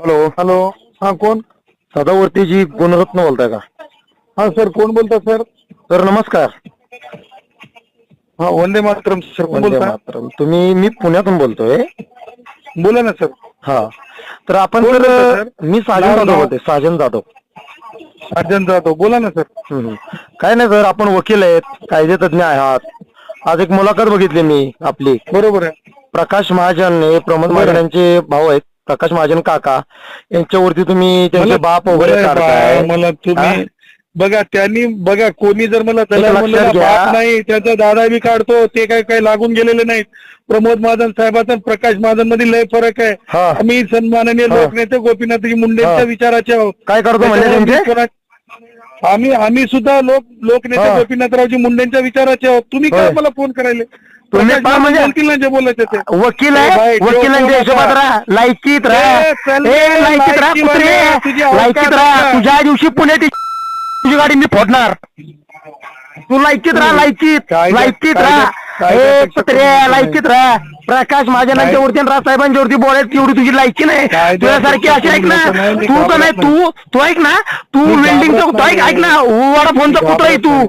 Hello hello हा कोण? सदावर्तीजी गुणरत्न बोलताय का? हा सर कोण बोलता सर? सर नमस्कार. हा वंदे मातरम सर कोण वंदे बोलता? मातरम. तुम्ही मी पुण्यातून बोलतोय. बोला ना सर. हा. तर आपण कोण सर? मी साजन नाव- जाधव नाव? बोलतोय साजन जाधव. अर्जन जाधव. बोला ना सर. हम्म. काय नाही सर आपण वकील आहेत कायदेतज्ञ आहात. आज एक मुलाखत बघितली मी आपली. बरोबर आहे. प्रकाश महाजन हे प्रमोद बरं. महाजन यांचे भाऊ आहेत. प्रकाश महाजन काका यांच्यावरती तुम्ही त्यांचे बाप वगैरे काढताय मला तुम्ही? बघा त्यांनी बघा कोणी जर मला. बाप नाही त्याचा दादा बी काढतो ते काय काय लागून गेलेले नाहीत प्रमोद महाजन साहेबाचा प्रकाश महाजनमध्ये लय फरक आहे. आम्ही सन्माननीय. लोकनेते गोपीनाथजी मुंडेंच्या. विचाराचे आहोत काय करतो म्हणजे त्याच्यामुळे त्यांचे मी कोणा- आम्ही आम्ही सुद्धा लोक लोकनेते हा. गोपीनाथरावजी मुंडेंच्या विचाराचे आहोत. तुम्ही काय होय. मला फोन करायले? तुम्ही प्रकाश पहा महाजन म्हणजे- बोलतील ना जे बोलायचे ते. वकील ए आहे ठेव वकिलांच्या फोन हिशोबात आता. राहा लायकीत राहा. ए, चल ए, रे, लायकीत राहा लायकी कुत्रे. वाला, तुझी अवकात लायकीत राहा. आहे का? तुझ्या दिवशी पुण्यात तुझी गाडी मी फोडणार. तू लायकीत राहा लायकीत. कायदा- लायकीत कायदा- राहा. कायदा- ए कुत्रे लायकीत राहा. प्रकाश महाजनांच्या काय- वरती आणि राजसाहेबांच्या वरती बोलायची एवढी तुझी लायकी नाही. तुझ्यासारखी अशी ऐक ना. नाही, मी तू का नाही. घाबरत तू तू ऐक ना. तू मी वेल्डिंगचा घाबरत तू ऐक नाही. ऐक ना. वडाफोनचा कुत्रा आहे तू.